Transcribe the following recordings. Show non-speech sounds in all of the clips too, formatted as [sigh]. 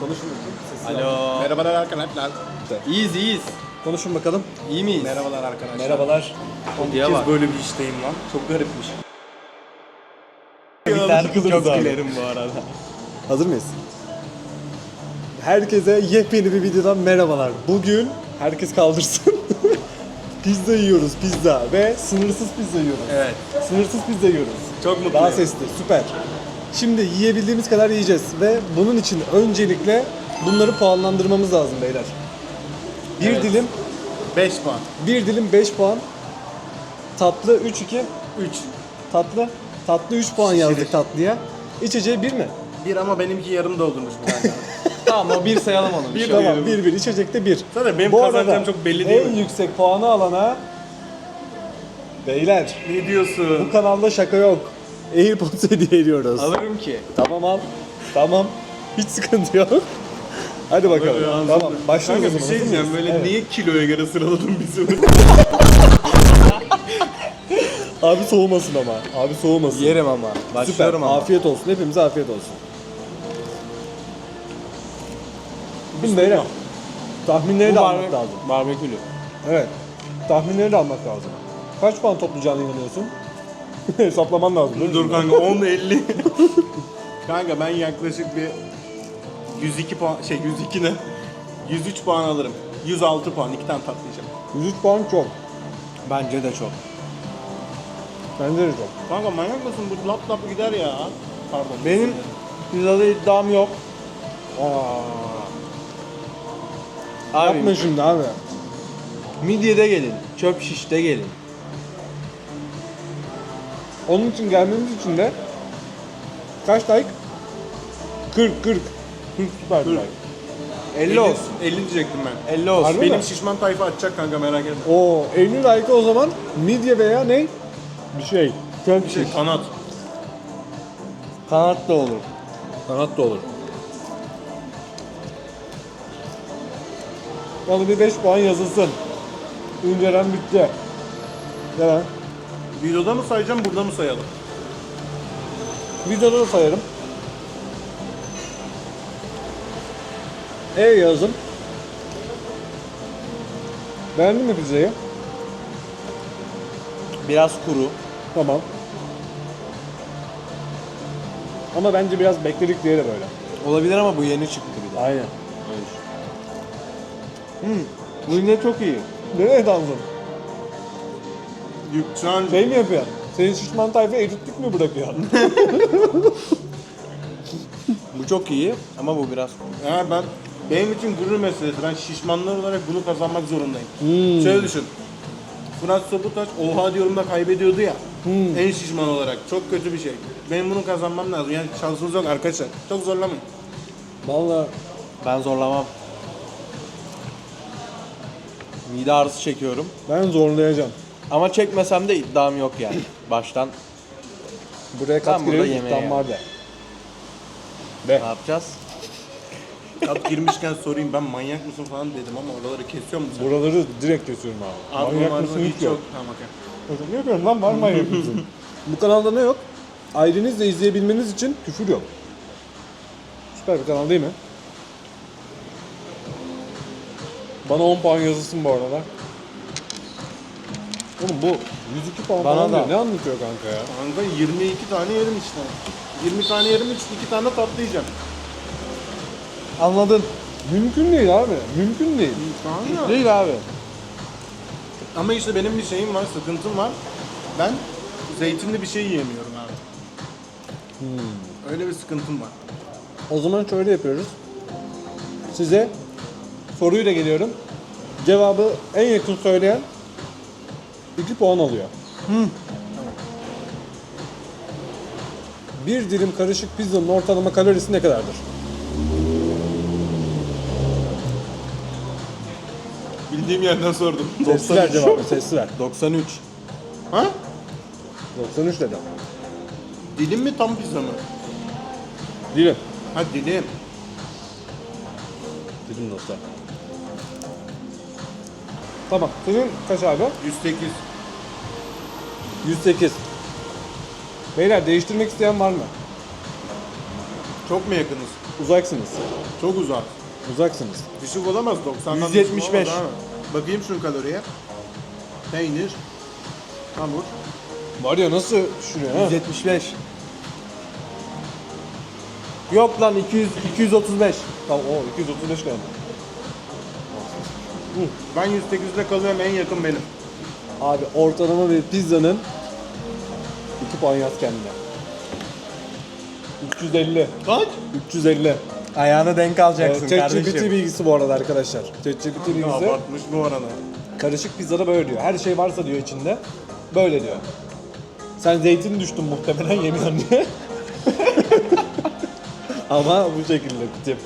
Konuşun bakayım. Alo. Merhabalar arkadaşlar. İyiyiz iyiyiz. Konuşun bakalım. İyi miyiz? Merhabalar arkadaşlar. Merhabalar. İlk kez bak. böyle bir işteyim lan. Çok garipmiş. Takılırız Çok abi. gülerim bu arada. Hazır mıyız? Herkese yepyeni bir videodan merhabalar. Bugün herkes kaldırsın. [laughs] pizza yiyoruz pizza ve sınırsız pizza yiyoruz. Evet. Sınırsız pizza yiyoruz. Çok mutluyum. Daha sesli, süper. Şimdi yiyebildiğimiz kadar yiyeceğiz ve bunun için öncelikle bunları puanlandırmamız lazım beyler. Bir Evet. dilim, 5 puan. bir dilim 5 puan. Tatlı 3 2 3. tatlı. Tatlı 3 puan yazdık tatlıya. İçeceği 1 mi? 1 ama benimki yarım doldurmuş bu. [laughs] Tamam o bir sayalım onu. Bir Tamam diyorum. 1 1 içecekte 1. Zaten benim arada çok belli değil En mi? yüksek puanı alana Beyler ne diyorsun? bu kanalda şaka yok. AirPods hediye ediyoruz. Alırım ki. Tamam al. Tamam. Hiç sıkıntı yok. Hadi bakalım. Böyle tamam. Başlıyoruz Kanka o bir zaman. şey diyeceğim böyle Evet. niye kiloya göre sıraladın bizi? [laughs] Abi soğumasın ama. Abi soğumasın. Yerim ama. Süper. Başlıyorum ama. Afiyet olsun. Hepimize afiyet olsun. Şimdi beyler. Tahminleri Bu de almak lazım. Barbekülü. Evet. Tahminleri de almak lazım. Kaç puan toplayacağına inanıyorsun? [laughs] Hesaplaman lazım. mi? Dur kanka 10 50. [laughs] kanka ben yaklaşık bir 102 puan şey 102 ne? 103 puan alırım. 106 puan. iki tane tatlayacağım. 103 puan çok. Bence de çok. Bence de çok. Kanka manyak mısın? Bu lap lap gider ya. Pardon. Benim pizzada iddiam yok. Abi Yapma şimdi abi. midyede gelin. Çöp şişte gelin. Onun için gelmemiz için de kaç like? 40 40. 40 süper Dur. like. 50 olsun. 50 diyecektim ben. 50 olsun. Harbi Benim mi? şişman tayfa atacak kanka merak etme. Oo 50 like o zaman midye veya ne? Bir şey. Bir şey kanat. Kanat da olur. Kanat da olur. Bana bir 5 puan yazılsın. İncelen bitti. Neden? Videoda mı sayacağım burada mı sayalım? Videoda da sayarım. E yazın. Beğendin mi pizzayı? Biraz kuru. Tamam. Ama bence biraz bekledik diye de böyle. Olabilir ama bu yeni çıktı bir de. Aynen. Hmm. Bu yine çok iyi. Nereye daldın? Yük- Şu an Şey mi yapıyorsun? Senin şişman tayfa eritlik mi bırakıyor? [laughs] Bu çok iyi ama bu biraz kuru. ya ben benim için gurur meselesi. Ben şişmanlar olarak bunu kazanmak zorundayım. Hmm. Şöyle düşün. Fırat Sobutaş oha diyorum da kaybediyordu ya. Hmm. En şişman olarak. Çok kötü bir şey. Benim bunu kazanmam lazım. Yani şansınız yok arkadaşlar. Çok zorlamayın. Vallahi Ben zorlamam. Mide ağrısı çekiyorum. ben zorlayacağım. Ama çekmesem de iddiam yok yani. Baştan Buraya kat Ben burada girelim yemeğe iddiam var de. ne yapacağız? Kat girmişken sorayım ben manyak mısın falan dedim ama oraları kesiyor musun? Buraları direkt kesiyorum abi. Abi manyak mısın hiç yok. Tamam okey. Ne yapıyorum lan var manyak mısın? [laughs] Bu kanalda ne yok? Ailenizle izleyebilmeniz için küfür yok. Süper bir kanal değil mi? Bana 10 puan yazılsın bu arada. Oğlum bu 102 puan Bana falan da. diyor. Ne anlatıyor kanka ya? Kanka 22 tane yerim işte. 20 tane yerim 3 2 tane tatlı yiyeceğim. Anladın. Mümkün değil abi. Mümkün değil. Kanka. Değil abi. Ama işte benim bir şeyim var, sıkıntım var. Ben zeytinli bir şey yiyemiyorum abi. Öyle bir sıkıntım var. O zaman şöyle yapıyoruz. Size soruyla geliyorum. Cevabı en yakın söyleyen 2 puan alıyor. Bir dilim karışık pizzanın ortalama kalorisi ne kadardır? Bildiğim yerden sordum. Sesli ver cevabı, sesli ver. 93. ha? 93 dedim. Dilim mi tam pizza mı? Dilim. Ha dilim. Dilim dostlar. Tamam. Senin kaç abi? 108. 108. Beyler değiştirmek isteyen var mı? Çok mu yakınız? Uzaksınız. Çok uzak. Uzaksınız. Düşük olamaz 90'dan 175. düşük olamaz abi. Bakayım şu kaloriye. Peynir. Hamur. Var ya nasıl düşünüyor ha? 175. Yok lan 200 235. Tamam o 235 geldi. Ben 108'de kalıyorum en yakın benim. Abi ortalama bir pizzanın 2 puan yaz kendine. 350. Kaç? 350. Ayağına denk alacaksın Ee, ChatGPT kardeşim. bilgisi bu arada arkadaşlar. ChatGPT bilgisi Abartmış bu arada. karışık pizzada böyle diyor. Her şey varsa diyor içinde. Böyle diyor. Sen zeytin düştün muhtemelen yemiyorsun diye. [laughs] Ama bu şekilde tip.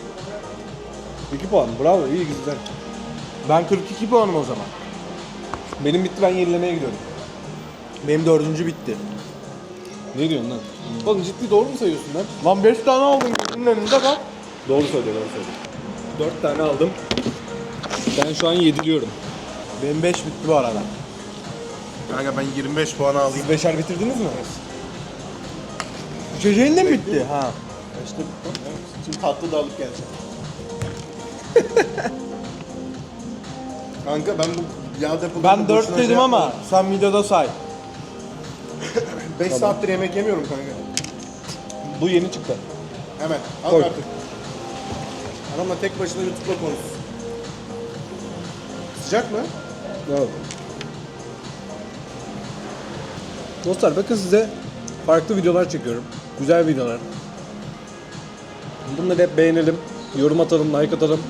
2 puan. Bravo. iyi güzel. Ben 42 puanım o zaman. Benim bitti ben yenilemeye gidiyorum. Benim dördüncü bitti. Ne diyorsun lan? Oğlum ciddi doğru mu sayıyorsun lan? Lan 5 tane aldım gözümün önünde bak. Doğru söylüyor, doğru söylüyor. 4 tane aldım. Ben şu an yediliyorum. Benim 5 bitti bu arada. Kanka ben 25 puan alayım. Siz beşer bitirdiniz mi? İçeceğin de mi bitti? Ha. İşte Şimdi tatlı da alıp geleceğim. [laughs] Kanka ben bu yağ depolarını Ben 4 boşuna şey dedim ama sen videoda say. [laughs] 5 saattir yemek yemiyorum kanka. Bu yeni çıktı. Hemen al Koy. artık. Adamla tek başına YouTube'da konuş. Sıcak mı? Evet. Dostlar bakın size farklı videolar çekiyorum. Güzel videolar. Bunları hep beğenelim, yorum atalım, like atalım.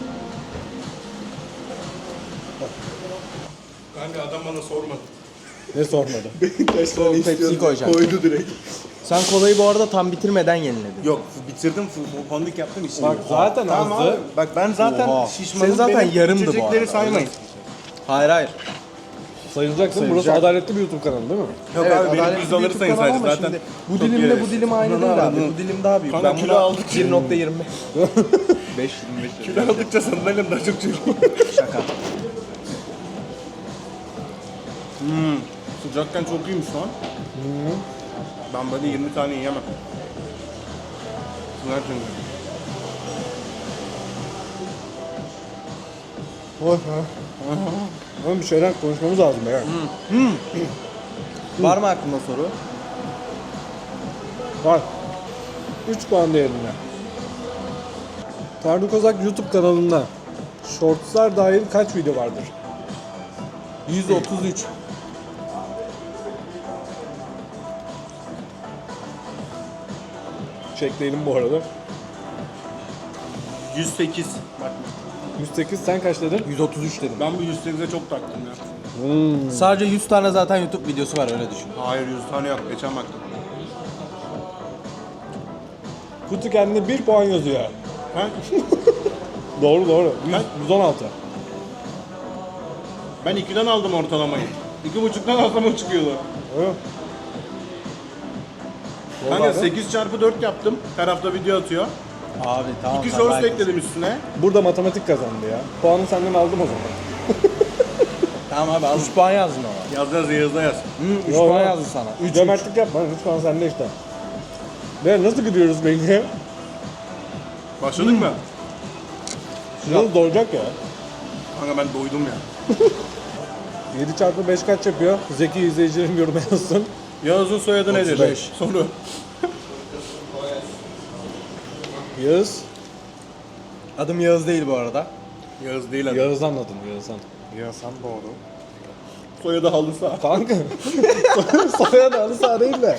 Kanka adam bana sormadı. Ne sormadı. [laughs] Kaç tane Pepsi'yi koyacağım. Koydu direkt. Sen kolayı bu arada tam bitirmeden yeniledin. Yok bitirdim f- fondip yaptım işte. Bak zaten Tamam azdı. abi. Bak ben zaten Oha. şişmanım. Senin zaten benim yarımdı bu içecekleri arada. saymayın. Hayır hayır. Sayılacak değil mi? Burası Sayılacak. adaletli bir YouTube kanalı değil mi? Yok Evet, abi benim adaletli YouTube sayın kanalı sadece ama zaten. şimdi Bu çok dilimle bu dilim aynı değil abi. Bu dilim daha büyük. Kanka ben kilo buna aldık. 1.25. 5.25 Kilo aldıkça sandalyem daha çok çürüyor. Şaka. Hmm, sıcakken çok iyiymiş lan. Ben böyle 20 tane yiyemem. Sıcak çünkü. Ama bir şeyler konuşmamız lazım ya. Var mı aklında soru? Var. 3 puan değerinde. Faruk Kozak YouTube kanalında Shortslar dahil kaç video vardır? 133. Çekleyelim bu arada. 108. Bak 108 sen kaç dedin? 133 dedim. ben bu 108'e çok taktım ya. Hmm. Sadece 100 tane zaten YouTube videosu var öyle düşün. Hayır 100 tane yok. Geçen baktım. Kutu kendine 1 puan yazıyor. Ben, [laughs] Doğru doğru. 100, Kaç? 116. ben 2'den aldım ortalamayı. 2.5'dan alsam o çıkıyordu. Öyle mi? Kanka abi. 8 çarpı 4 yaptım. Her hafta video atıyor. Abi tamam. 2 sen shorts belki- ekledim üstüne. Burada matematik kazandı ya. Puanı senden aldım o zaman. [laughs] Tamam abi 3 puan yazdın ama. Yaz yaz yazda yaz. 3 Yo, puan yazdı sana. 3 Cömertlik yapma. 3 puan sende işte. Ve nasıl gidiyoruz peki? Başladık mı? Yıl dolacak ya. Kanka ben doydum ya. [laughs] 7 çarpı 5 kaç yapıyor? Zeki izleyicilerim yorum yazsın. Yağız'ın soyadı nedir? 35. Soru. Yağız. Adım Yağız değil bu arada. Yağız değil adı. Yağız'dan adın Yağız'dan. Yağızhan doğru. Soyadı halısa. Kanka. [laughs] Soyadı adı sağ değil de.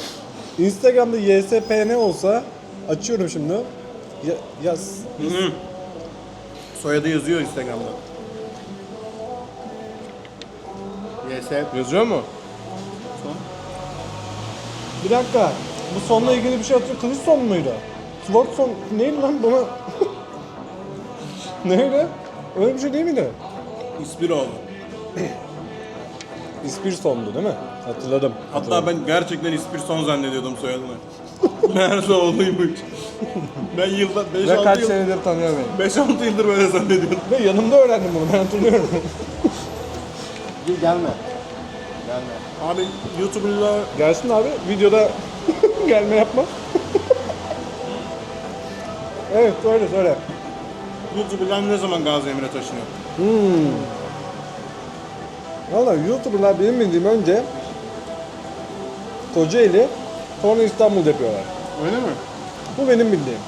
Instagram'da YSPN olsa açıyorum şimdi. Ya, yaz. Soyadı yazıyor Instagram'da. YS. Yazıyor mu? Bir dakika. Bu sonla ilgili bir şey atıyor. Kılıç son muydu? Sword son neydi lan bana? [laughs] neydi? Öyle bir şey değil miydi? İspiroğlu. [clears throat] İspir sondu değil mi? Hatırladım. Hatta ben gerçekten İspirson zannediyordum soyadını. [laughs] Meğerse oğluymuş. ben yılda 5-6 Ve kaç yıl, senedir tanıyor beni. 5-6 yıldır böyle zannediyordum. Ve yanımda öğrendim bunu ben hatırlıyorum. Gelme. Abi YouTuber'la Gelsin abi videoda [laughs] gelme yapma. [laughs] Evet söyle söyle. YouTuber'lar ne zaman Gaziantep'e taşınıyor? Hmm. Valla YouTuber'lar benim bildiğim önce Kocaeli sonra İstanbul yapıyorlar. Öyle mi? Bu benim bildiğim.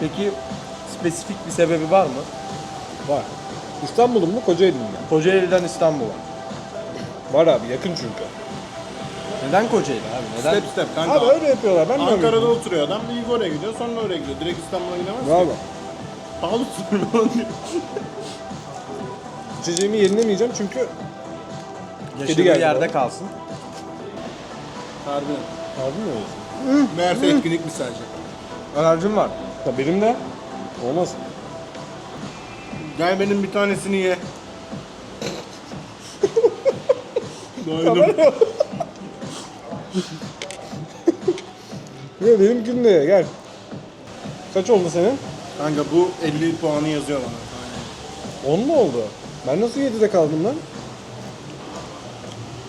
Peki spesifik bir sebebi var mı? Var. İstanbul'un mu Kocaeli'nin mi? Kocaeli'den İstanbul'a. Var abi yakın çünkü. Neden Kocaeli abi? Neden? Step step kanka. Abi öyle yapıyorlar ben de öyle Ankara'da yapıyorum. oturuyor adam. İlk oraya gidiyor sonra oraya gidiyor. Direkt İstanbul'a gidemez ki. Bravo. Pahalı tutuyor falan diyor. [laughs] İçeceğimi yenilemeyeceğim çünkü Yaşadığı geldi yerde bana. kalsın. Harbiden. Harbi mi öyle? Meğerse etkinlikmiş sadece. Alerjim var. Ya benim de olmaz. Gel benim bir tanesini ye. [laughs] Doydum. Ya benim gün de ye, gel. Kaç oldu senin? Kanka bu 50 puanı yazıyor bana. 10 mu oldu? Ben nasıl 7'de kaldım lan?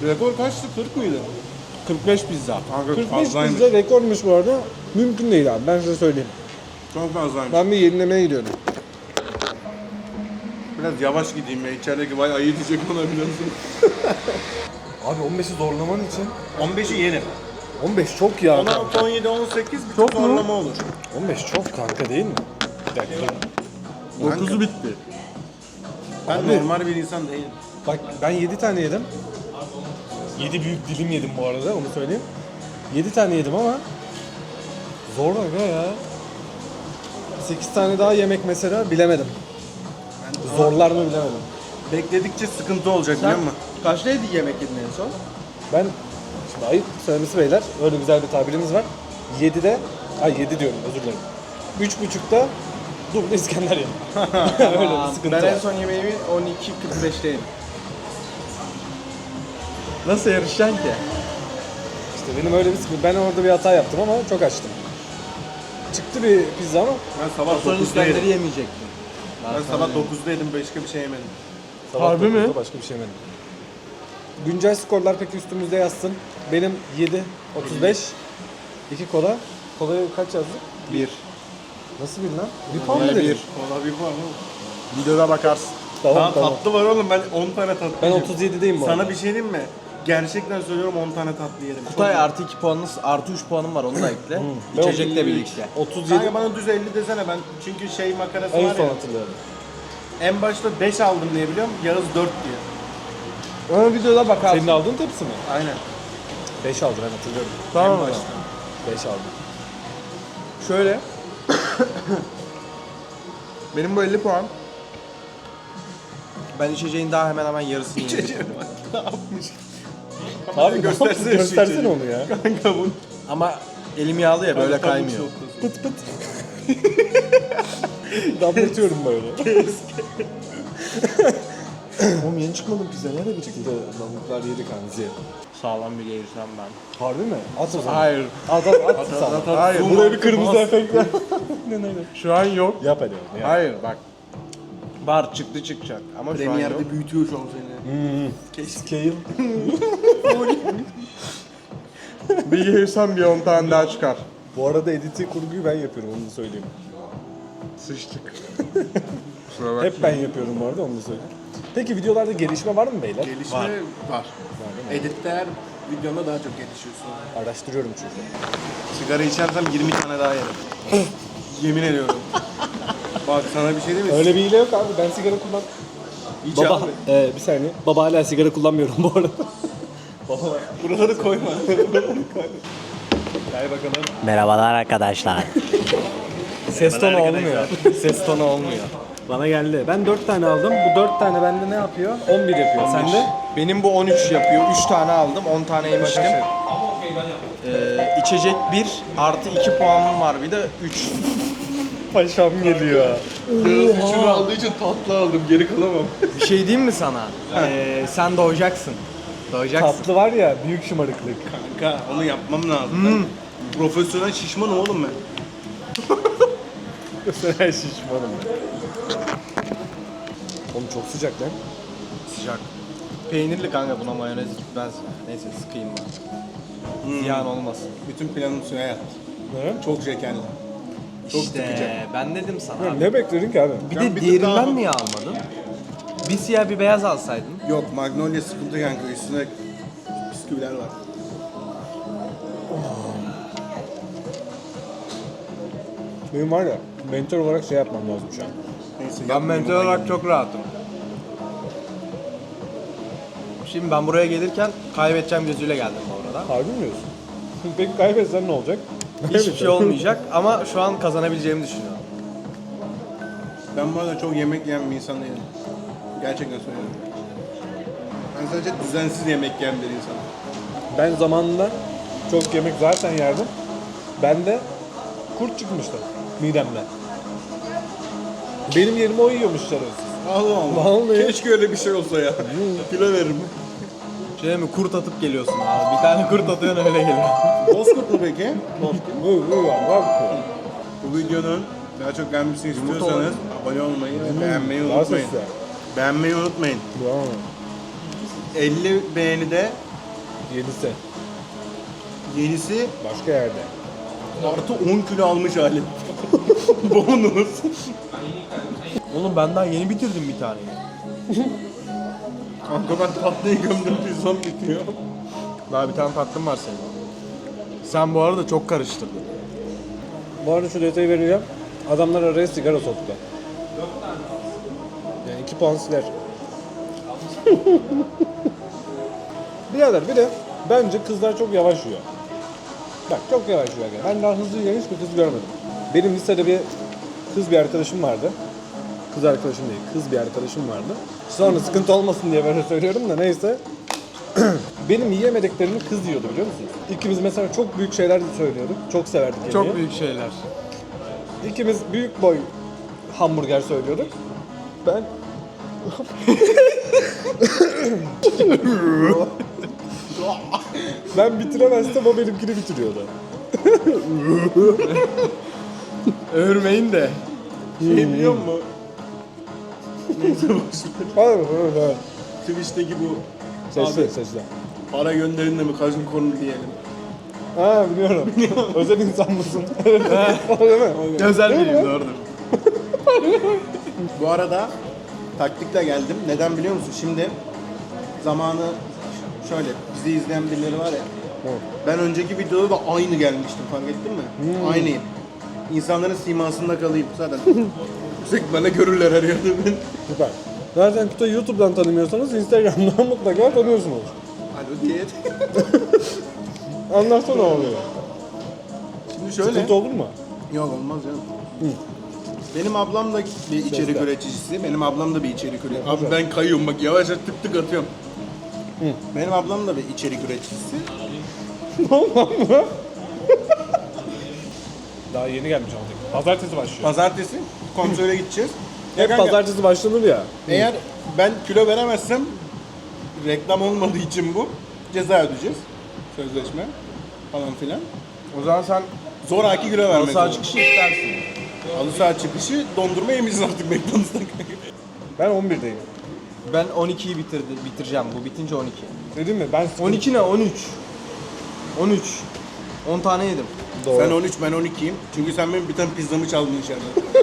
Rekor kaçtı? 40 mıydı? 45 pizza. Kanka 45 fazlaymış. bizde rekormuş bu arada. Mümkün değil abi ben size söyleyeyim. Çok fazlaymış. Ben bir yenilemeye gidiyorum. Biraz yavaş gideyim ya. İçerideki vay ayı diyecek ona biliyorsun. [laughs] Abi 15'i zorlaman için. 15'i yerim. 15 çok ya. 16, 17, 18 bir Çok çok mu? zorlama olur. 15 çok kanka değil mi? Bir dakika. 9'u bitti. Ben Abi. normal bir insan değilim. Bak ben 7 tane yedim. 7 büyük dilim yedim bu arada onu söyleyeyim. 7 tane yedim ama zor aga ya. 8 tane daha yemek mesela bilemedim. Zorlar mı bilemedim. Bekledikçe sıkıntı olacak biliyor musun? Kaçtaydı yemek yedin en son? Ben şimdi ayıp söylemesi beyler öyle güzel bir tabirimiz var. 7'de ay 7 diyorum özür dilerim. 3.30'da duble İskender yedim. [laughs] [laughs] öyle bir sıkıntı ben var. en son yemeğimi 12.45'teydim. Nasıl yarışacaksın ki? İşte benim öyle bir sıkıntı. Ben orada bir hata yaptım ama çok açtım. Çıktı bir pizza ama Ben sabah Son 9'da İskender'i yedim. yemeyecektin. Ben sabah 9'da yedim başka bir şey yemedim. sabah Harbi mi? Başka bir şey yemedim. Güncel skorlar peki üstümüzde yazsın. Benim 7, 35, 2 kola. Kolaya kaç yazdık? 1. Nasıl bir lan? Bir puan mı dedin? bir. Valla bir puan oğlum. Videoda bakarsın. Tamam Tamam, tamam. tatlı var oğlum ben 10 tane tatlı Ben yedim. 37'deyim bu Sana arada. bir şey diyeyim mi? Gerçekten söylüyorum 10 tane tatlı yedim. Kutay Çok- artı 2 puanınız, artı 3 puanım var onu da ekle. Ben İçecekle 33, birlikte. 37 Kanka bana düz 50 desene ben çünkü şey makarası en var son ya. hatırlıyorum. En başta 5 aldım diye biliyorum. Yağız 4 diyor. Onu videoda bakarsın. Senin aldığın tepsi mi? Aynen. 5 aldı ben hatırlıyorum. Tamam en mı? başta. 5 aldım. Şöyle. [coughs] Benim bu 50 puan. Ben içeceğin daha hemen hemen yarısını yedim. Ne yapmış. Abi göstersene göstersene, onu ya. Kanka bu. Ama elim yağlı ya böyle kaymıyor. Pıt pıt. Damlatıyorum böyle. [laughs] Oğlum yeni çıkmadım pizza nerede bir çıktı? Lavuklar yedi kanzi. Sağlam bir geğirsem ben. Harbi mi? At o zaman. Hayır. At at at. at, at. Hayır. Buraya bir kırmızı efekt ver. [laughs] ne ne ne. Şu an yok. Yap hadi yap. Hayır bak. Var çıktı çıkacak ama şu an yok. Premier'de büyütüyor şu an seni. Keşke. Scale. [laughs] Bir geğirsem bir 10 tane daha çıkar. Bu arada editi kurguyu ben yapıyorum onu da söyleyeyim. Sıçtık. [laughs] Kusura. Hep ben yapıyorum bu arada onu da söyleyeyim. Peki videolarda gelişme var mı beyler? Gelişme Var. her videonda daha çok gelişiyorsun. Araştırıyorum çünkü. Sigara içersem 20 tane daha yerim. [laughs] Yemin ediyorum. Bak sana bir şey diyeyim mi? Öyle bir hile yok abi ben sigara kullan... Hiç Baba, abi. e, bir saniye. Baba hala sigara kullanmıyorum bu arada. [laughs] Buraları koyma. Gel bakalım. Merhabalar arkadaşlar. [laughs] Ses tonu olmuyor. Ses tonu olmuyor. Bana geldi. Ben 4 tane aldım. Bu 4 tane bende ne yapıyor? 11 yapıyor. Sende? Benim bu 13 yapıyor. 3 tane aldım. 10 tane yemiştim. Ee, içecek 1 artı 2 puanım var. Bir de 3. Paşam geliyor. Şunu aldığı için tatlı aldım. Geri kalamam. Bir şey diyeyim mi sana? Ee, sen doğacaksın. Doğacaksın. Tatlı var ya büyük şımarıklık. Kanka onu yapmam lazım. Ben profesyonel şişman oğlum ben. Sen şişmanım ben. Oğlum çok sıcak lan. Sıcak. Peynirli kanka buna mayonez gitmez. Neyse sıkayım ben. Ziyan olmasın. Bütün planım suya yattı. Ne? Çok şekerli. Çok işte sıkıcı. ben dedim sana. Ya abi. Ne bekledin ki abi? Bir Ben de bir diğerinden daha- niye almadın? Bir siyah bir beyaz alsaydın. Yok Magnolia sıkıntı kanka üstüne bisküviler var. Benim var ya mentor olarak şey yapmam lazım şu an. Neyse, Ben ama olarak çok rahatım. Şimdi ben buraya gelirken kaybedeceğim gözüyle geldim bu arada. Harbi mi diyorsun? Peki kaybetsen ne olacak? Hiçbir şey olmayacak ama şu an kazanabileceğimi düşünüyorum. Ben bu arada çok yemek yiyen bir insan değilim. Gerçekten söylüyorum. Ben sadece düzensiz yemek yiyen bir insanım. Ben zamanında çok yemek zaten yerdim. Bende kurt çıkmıştı midemden. Benim yerime o yiyormuş şerefsiz. Allah Allah. Vallahi. Keşke öyle bir şey olsa ya. Kilo veririm. Şey mi kurt atıp geliyorsun abi. Bir tane kurt atıyorsun öyle geliyor. Bozkurt mu peki? Bozkurt. Bu, bu, bak. Bu videonun daha çok gelmesini istiyorsanız abone olmayı ve beğenmeyi Daha unutmayın. Beğenmeyi unutmayın. Bravo. 50 beğenide Yedisi. yenisi Başka yerde. artı 10 kilo almış hali. [laughs] Bonus. Oğlum ben daha yeni bitirdim bir taneyi. Kanka ben tatlıyı gömdüm pizzam bitiyor. Daha bir tane tatlım var senin. Sen bu arada çok karıştırdın. Bu arada şu detayı vereceğim. Adamlar araya sigara soktu. Yani iki puan siler. [laughs] Birader bir de bence kızlar çok yavaş yiyor. Bak çok yavaş yiyor. Ben daha hızlı yiyen hiçbir kız görmedim. Benim lisede bir kız bir arkadaşım vardı. Kız arkadaşım değil, kız bir arkadaşım vardı. Sonra sıkıntı olmasın diye böyle söylüyorum da neyse. [clears throat] Benim yiyemediklerimi kız yiyordu biliyor musunuz? İkimiz mesela çok büyük şeyler söylüyorduk. Çok severdik yemeği. Çok büyük şeyler. İkimiz büyük boy hamburger söylüyorduk. Ben [laughs] ben bitiremezsem o benimkini bitiriyordu. [laughs] Örmeyin de. Şey biliyor musun? Neyse boş ver. Hayır, hayır, hayır. Twitch'teki bu Sesli, Abi. sesli. para gönderin de mi kaçın konu diyelim. Ha biliyorum. Özel insan mısın? [laughs] o değil mi? Özel biriyim doğrudur. Bu arada taktikle geldim. Neden biliyor musun? Şimdi zamanı şöyle bizi izleyen birileri var ya. Evet. Ben önceki videoda da aynı gelmiştim fark ettin mi? Aynıyım. İnsanların simasında kalayım zaten. [laughs] Yüksek bana görürler her yerde beni. Süper. Zaten Kutay'ı YouTube'dan tanımıyorsanız Instagram'dan [laughs] mutlaka tanıyorsunuz. Alo diyet. [laughs] Anlatsana ne oluyor? Şimdi şöyle. Sıkıntı olur mu? Yok olmaz ya. Benim ablam da bir içerik Sesler. üreticisi. Benim ablam da bir içerik üreticisi. Abi ben kayıyorum bak yavaş yavaş tık tık atıyorum. Benim ablam da bir içerik üreticisi. [laughs] Daha yeni gelmiş aldık. Pazartesi başlıyor. Pazartesi konsole gideceğiz. Ya Hep kanka, pazartesi başlanır ya. Eğer ben kilo veremezsem reklam olmadığı için bu ceza ödeyeceğiz. Sözleşme falan filan. O zaman sen Zoraki kilo halı vermek saha zorunda. çıkışı istersin. Halı saha çıkışı dondurma yemeyeceğiz artık McDonald's'tan. Ben 11'deyim. Ben 12'yi bitirdi, bitireceğim. Bu bitince 12. Dedim mi? Ben sıkıntı- 12 ne? 13. 13. 10 tane yedim. Doğru. Sen 13 ben 12'yim. Çünkü sen benim bir tane pizzamı çaldın içeride. [laughs]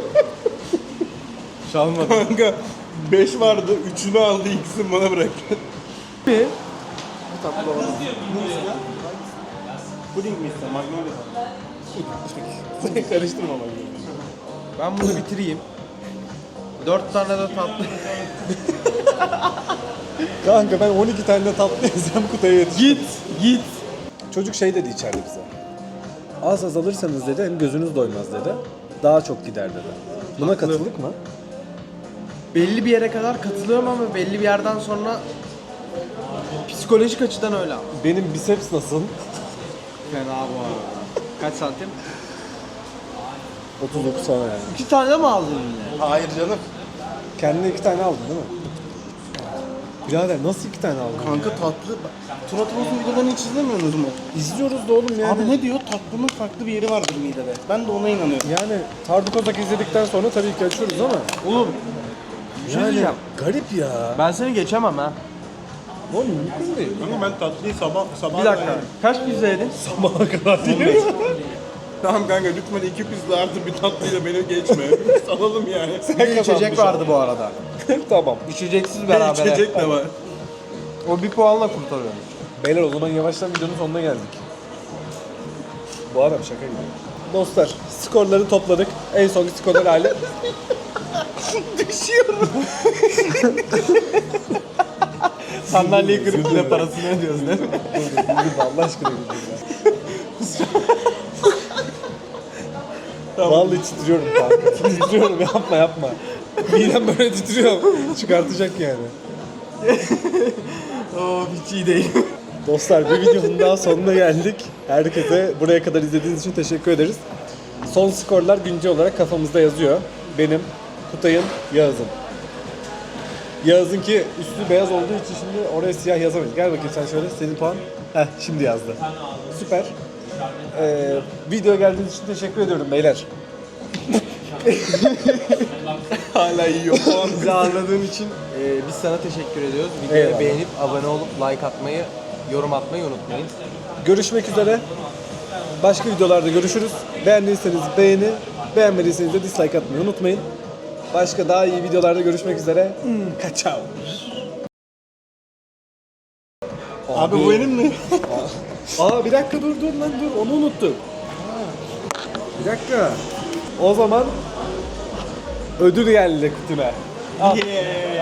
Çalmadım. Kanka 5 vardı, 3'ünü aldı, ikisini bana bıraktı. Mi? Puding mi istiyorsun? Magnolia. Karıştırma bak. Ben bunu bitireyim. 4 tane de tatlı. Kanka ben 12 tane de tatlı yesem yetişirim. git, git. Çocuk şey dedi içeride bize. Az az alırsanız dedi hem gözünüz doymaz dedi. Daha çok gider dedi. Buna katıldık mı? Belli bir yere kadar katılıyorum ama belli bir yerden sonra psikolojik açıdan öyle. Benim biceps nasıl? Fena bu arada. Kaç santim? 39 sana yani. İki tane mi aldın yine? Hayır canım. Kendine iki tane aldın değil mi? Birader nasıl iki tane aldın? Kanka tatlı. Tuna Tuna videolarını hiç izlemiyorsunuz mu? İzliyoruz da oğlum yani. Abi ne diyor? Tatlının farklı bir yeri vardır midede. Ben de ona inanıyorum. Yani Tardukozak izledikten sonra tabii ki açıyoruz ama Oğlum bir şey yani diyeceğim. garip ya. Ben seni geçemem ha. Oğlum mümkün değil. Ama ben tatlıyı sabah sabah Bir dakika. Kaç pizza yedin? Sabaha kadar değil. Tamam kanka lütfen iki pizza artı bir tatlıyla beni geçme. [laughs] Salalım yani. Bir içecek vardı bu arada. [laughs] tamam. İçeceksiz Bir beraber. içecek de var. O bir puanla kurtarıyor. Beyler o zaman yavaştan videonun sonuna geldik. Bu adam şaka gibi. Dostlar skorları topladık. En son skorlar hali. [laughs] [laughs] Düşüyorum. Sandalyeyi kırıp bile parasını ödüyoruz değil mi? Güldürme Allah aşkına güldürme. Vallahi titriyorum kanka. titriyorum yapma yapma. Midem böyle titriyor. Çıkartacak yani. [laughs] Oo hiç iyi değil. Dostlar bir videonun daha sonuna geldik. Herkese buraya kadar izlediğiniz için teşekkür ederiz. Son skorlar güncel olarak kafamızda yazıyor. Benim, Kutay'ın, Yağız'ın. Yağız'ın ki üstü beyaz olduğu için şimdi oraya siyah yazamayız. Gel bakayım sen şöyle. Senin puan. Heh şimdi yazdı. Süper. Ee, videoya geldiğiniz için teşekkür ediyorum beyler. [laughs] Hala yiyor. [laughs] Bizi ağırladığın için e, biz sana teşekkür ediyoruz. Videoyu Eyvallah. beğenip abone olup like atmayı, yorum atmayı unutmayın. Görüşmek üzere. Başka videolarda görüşürüz. Beğendiyseniz beğeni, beğenmediyseniz de dislike atmayı unutmayın. Başka daha iyi videolarda görüşmek üzere. Hmm, kaçao. Abi bu benim mi? [laughs] Aa bir dakika dur dur lan dur onu unuttum. Bir dakika. O zaman ödül geldi kutuna. Al.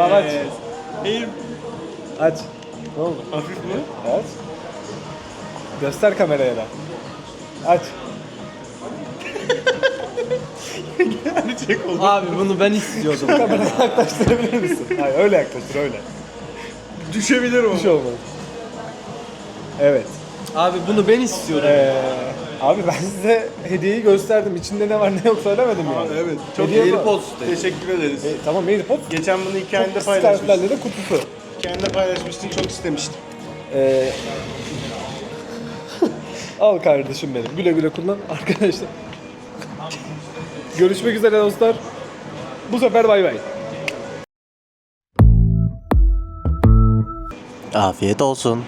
Al aç. Hayır. Aç. Ne oldu? Hafif mi? Aç. Göster kameraya da. Aç. Gerçek oldu. Abi bunu ben istiyordum. Kameraya yaklaştırabilir misin? Hayır öyle yaklaştır öyle. Düşebilir o. Bir şey olmaz. Evet. Abi bunu ben istiyordum. Ee, abi ben size hediyeyi gösterdim. İçinde ne var ne yok söylemedim yani. Abi evet. Çok Hediye iyi. bu. AirPods. Teşekkür ederiz. E, tamam AirPods. Geçen bunu hikayende Çok paylaşmıştın. de kutusu. Hikayende paylaşmıştın çok istemiştim. Ee, [laughs] al kardeşim benim. Güle güle kullan arkadaşlar. Görüşmek üzere dostlar. Bu sefer bay bay. Afiyet olsun.